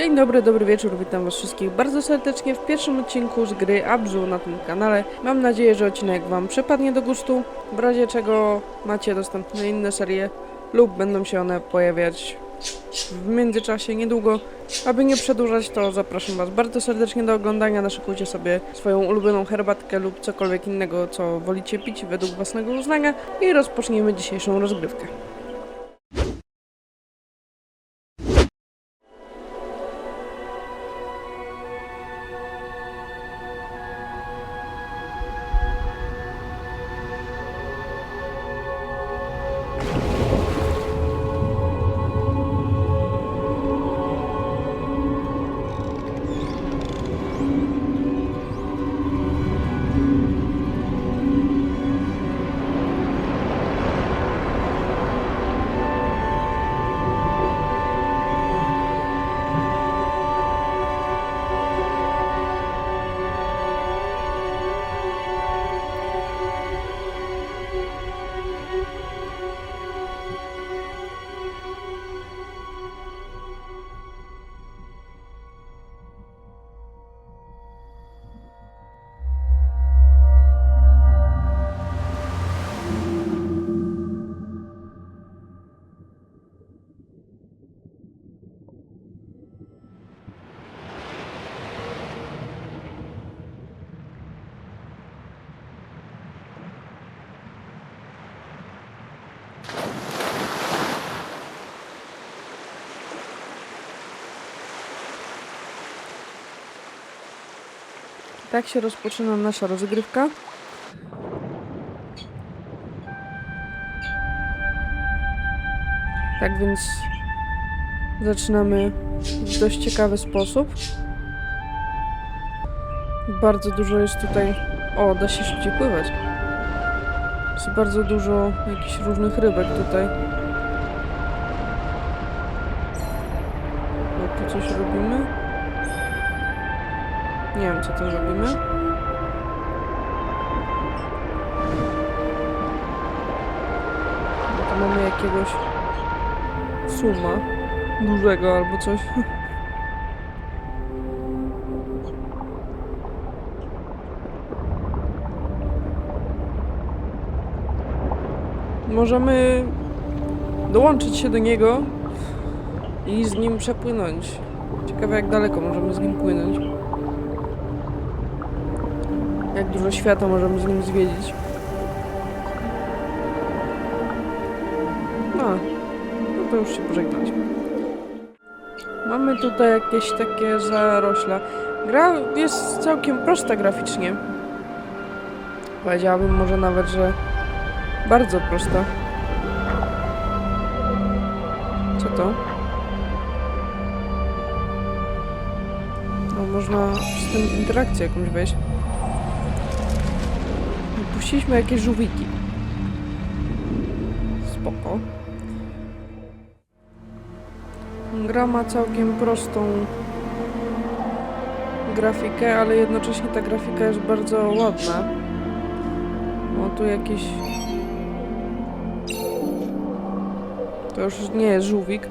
Dzień dobry, dobry wieczór, witam was wszystkich bardzo serdecznie w pierwszym odcinku z gry Abzu na tym kanale. Mam nadzieję, że odcinek wam przypadnie do gustu, w razie czego macie dostępne inne serie lub będą się one pojawiać w międzyczasie niedługo. Aby nie przedłużać, to zapraszam was bardzo serdecznie do oglądania, naszykujcie sobie swoją ulubioną herbatkę lub cokolwiek innego, co wolicie pić według własnego uznania i rozpocznijmy dzisiejszą rozgrywkę. Tak się rozpoczyna nasza rozgrywka. Tak więc zaczynamy w dość ciekawy sposób. Bardzo dużo jest tutaj. O, da się szybciej pływać. Jest bardzo dużo jakichś różnych rybek tutaj. Nie wiem, co tu robimy. No to mamy jakiegoś suma dużego albo coś. Możemy dołączyć się do niego i z nim przepłynąć. Ciekawe jak daleko możemy z nim płynąć. Jak dużo świata możemy z nim zwiedzić. No, no to już się pożegnać. Mamy tutaj jakieś takie zarośla. Gra jest całkiem prosta graficznie. Powiedziałabym może nawet, że bardzo prosta. Co to? No, można z tym interakcję jakąś wejść. Puściliśmy jakieś żółwiki. Spoko. Gra ma całkiem prostą grafikę, ale jednocześnie ta grafika jest bardzo ładna. O, tu jakiś... To już nie jest żółwik.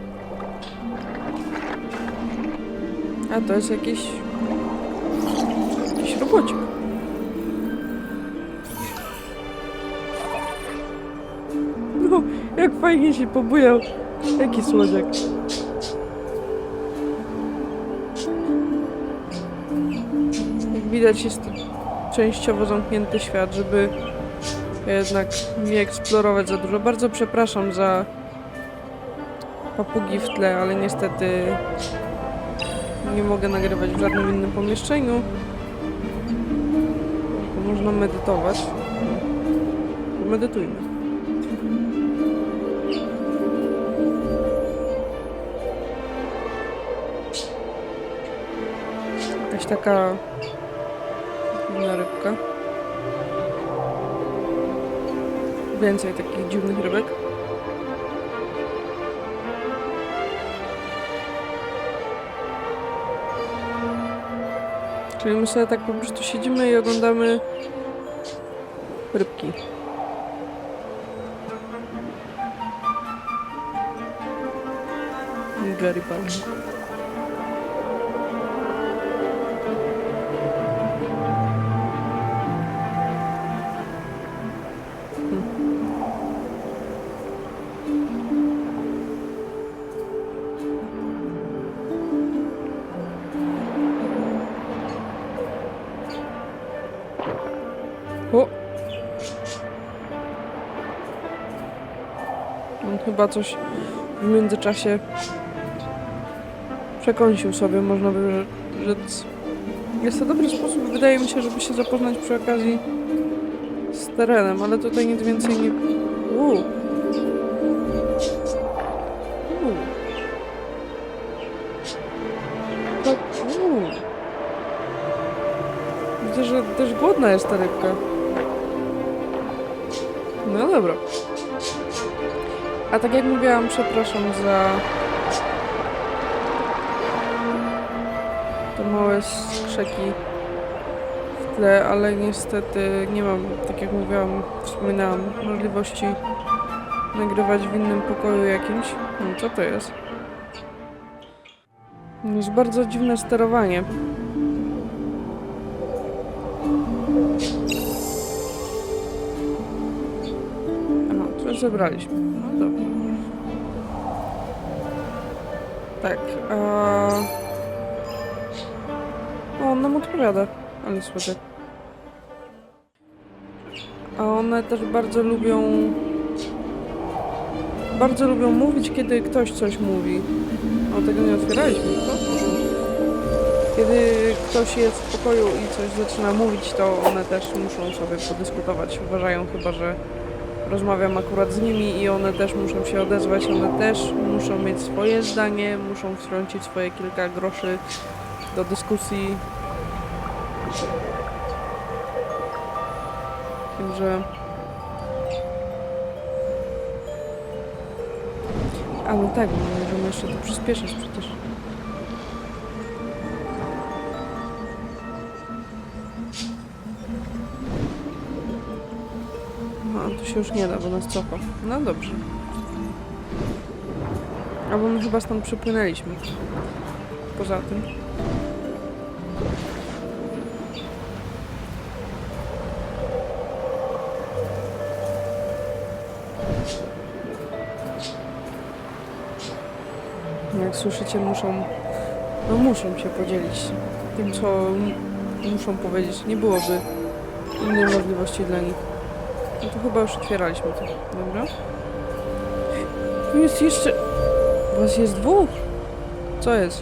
A to jest jakiś... Jakiś robocik. Fajnie się pobujał. Jaki słodziak. Jak widać jest to częściowo zamknięty świat, żeby jednak nie eksplorować za dużo. Bardzo przepraszam za papugi w tle, ale niestety nie mogę nagrywać w żadnym innym pomieszczeniu. Bo można medytować. Medytujmy. Jakaś taka dziwna rybka. Więcej takich dziwnych rybek. Czyli my sobie tak po prostu siedzimy i oglądamy rybki. Gary. Chyba coś w międzyczasie przekąsił sobie, można by rzec. Jest to dobry sposób, wydaje mi się, żeby się zapoznać przy okazji z terenem, ale tutaj nic więcej nie... Uuu. Widzę, że też głodna jest ta rybka. No dobra. A tak jak mówiłam, przepraszam za te małe skrzeki w tle, ale niestety nie mam, tak jak mówiłam, wspominałam, możliwości nagrywać w innym pokoju jakimś. No, co to jest? Jest bardzo dziwne sterowanie. Zebraliśmy. No dobra. Tak, a... O, on nam odpowiada, ale słodek. A one też bardzo lubią... Bardzo lubią mówić, kiedy ktoś coś mówi. O, tego nie otwieraliśmy, to. Kiedy ktoś jest w pokoju i coś zaczyna mówić, to one też muszą sobie podyskutować. Uważają chyba, że rozmawiam akurat z nimi i one też muszą się odezwać, one też muszą mieć swoje zdanie, muszą wtrącić swoje kilka groszy do dyskusji. Także... A no tak, możemy jeszcze to przyspieszyć przecież. Się już nie da, bo nas cofa. No dobrze. Albo my chyba stąd przypłynęliśmy. Poza tym. Jak słyszycie, muszą... No muszą się podzielić tym, co muszą powiedzieć. Nie byłoby innej możliwości dla nich. No to chyba już otwieraliśmy to. Dobra. Tu jest jeszcze... Was jest dwóch? Co jest?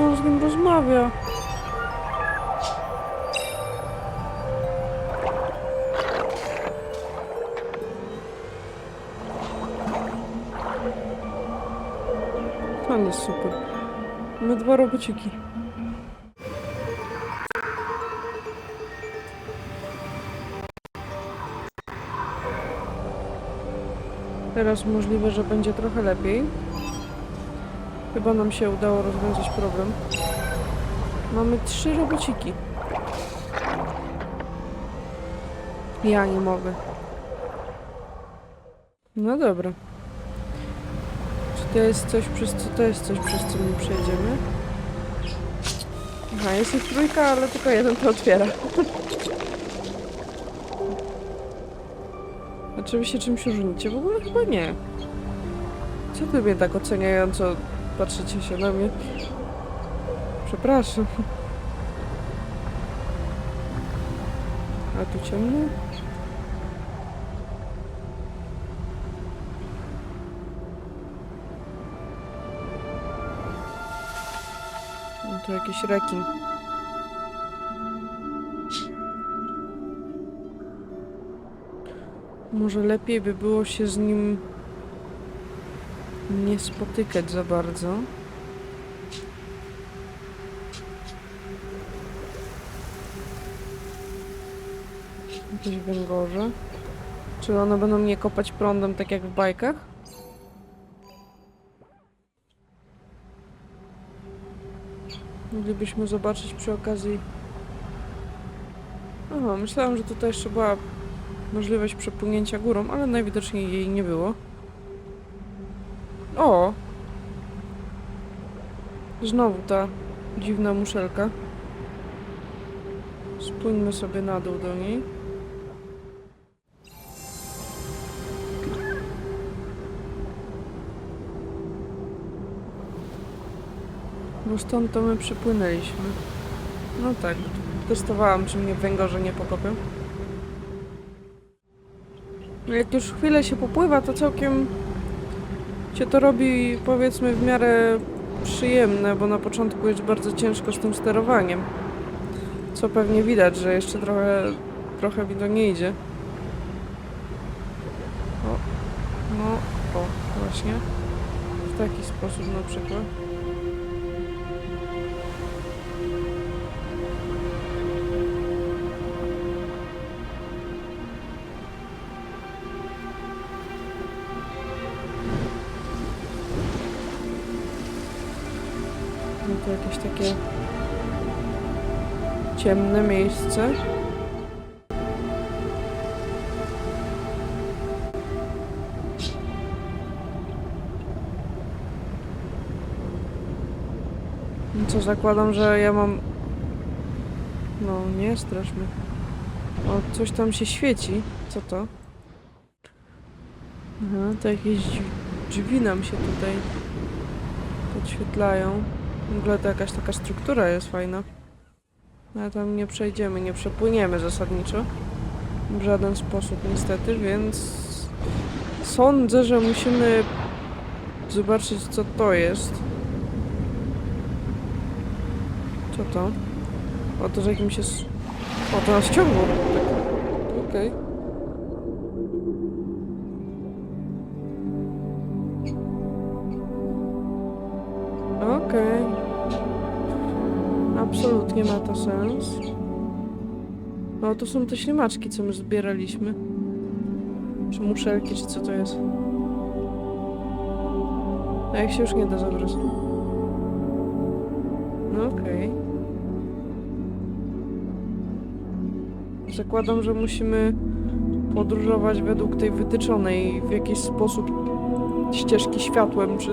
On z nim rozmawia. Ale super. Mamy dwa robociki. Teraz możliwe, że będzie trochę lepiej. Chyba nam się udało rozwiązać problem. Mamy trzy robociki. Ja nie mogę. No dobra. Czy to jest coś, przez co to jest coś, przez co my przejdziemy? Aha, jest ich trójka, ale tylko jeden to otwiera. Znaczy wy się czymś różnicie? W ogóle chyba nie. Co ty mnie tak oceniająco patrzycie się na mnie? Przepraszam. A tu ciemno? To jakiś rekin. Może lepiej by było się z nim nie spotykać za bardzo. Jakieś węgorze. Czy one będą mnie kopać prądem, tak jak w bajkach? Moglibyśmy zobaczyć przy okazji... Aha, myślałam, że tutaj jeszcze była możliwość przepłynięcia górą, ale najwidoczniej jej nie było. O! Znowu ta dziwna muszelka. Spójrzmy sobie na dół do niej. Bo stąd to my przypłynęliśmy. No tak, testowałam, czy mnie węgorze nie pokopią. Jak już chwilę się popływa, to całkiem się to robi, powiedzmy, w miarę przyjemne, bo na początku jest bardzo ciężko z tym sterowaniem. Co pewnie widać, że jeszcze trochę, trochę mi to nie idzie. O, no, o, właśnie. W taki sposób na przykład. To jakieś takie ciemne miejsce. No co, zakładam, że ja mam... No, nie strasz mnie. O, coś tam się świeci. Co to? Aha, to jakieś drzwi nam się tutaj podświetlają. W ogóle to jakaś taka struktura jest fajna. Ale tam nie przejdziemy, nie przepłyniemy zasadniczo. W żaden sposób niestety, więc sądzę, że musimy zobaczyć co to jest. Co to? O, to z jakimś jest... O, to nas ciągło. Okej. Okej. Absolutnie ma to sens. O, to są te ślimaczki, co my zbieraliśmy. Czy muszelki, czy co to jest? A jak się już nie da zabrać? No okej. Zakładam, że musimy podróżować według tej wytyczonej w jakiś sposób ścieżki światłem, czy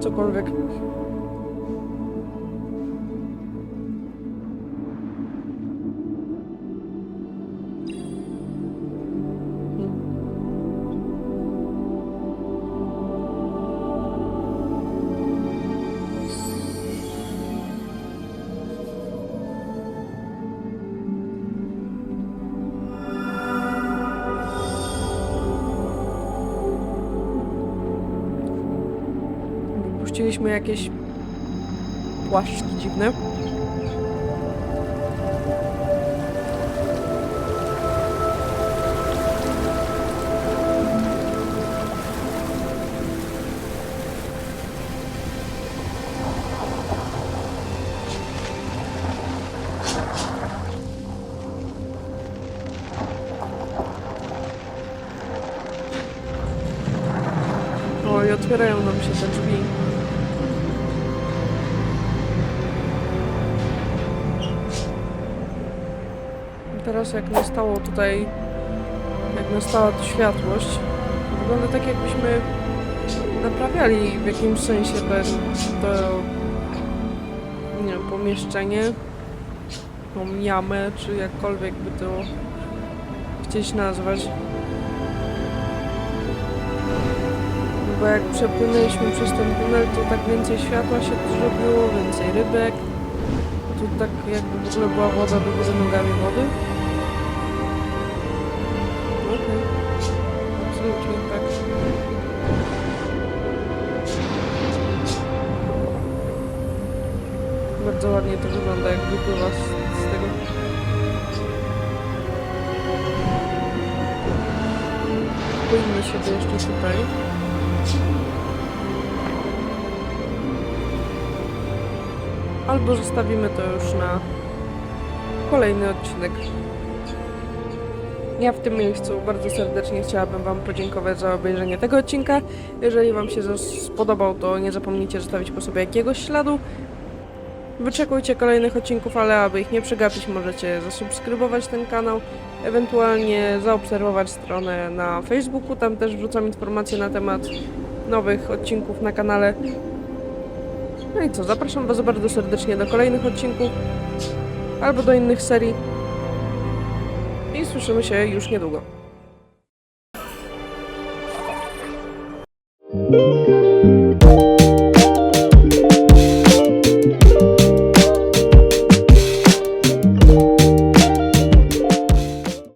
cokolwiek. Puściliśmy jakieś płaszczki dziwne. Otwierają nam się te drzwi. Teraz jak nastało tutaj, jak nastała tu światłość, wygląda tak jakbyśmy naprawiali w jakimś sensie to nie wiem, pomieszczenie, tą jamę, czy jakkolwiek by to chcieć nazwać. No Bo jak przepłynęliśmy przez ten tunel, to tak więcej światła się tu zrobiło, więcej rybek. Tu tak jakby w ogóle była woda do góry nogami wody. To wygląda, jak wypływa z, z tego. Spójrzmy sobie jeszcze tutaj. Albo zostawimy to już na kolejny odcinek. Ja w tym miejscu bardzo serdecznie chciałabym Wam podziękować za obejrzenie tego odcinka. Jeżeli Wam się spodobał, to nie zapomnijcie zostawić po sobie jakiegoś śladu. Wyczekujcie kolejnych odcinków, ale aby ich nie przegapić, możecie zasubskrybować ten kanał, ewentualnie zaobserwować stronę na Facebooku. Tam też wrzucam informacje na temat nowych odcinków na kanale. No i co, zapraszam Was bardzo serdecznie do kolejnych odcinków albo do innych serii. I słyszymy się już niedługo.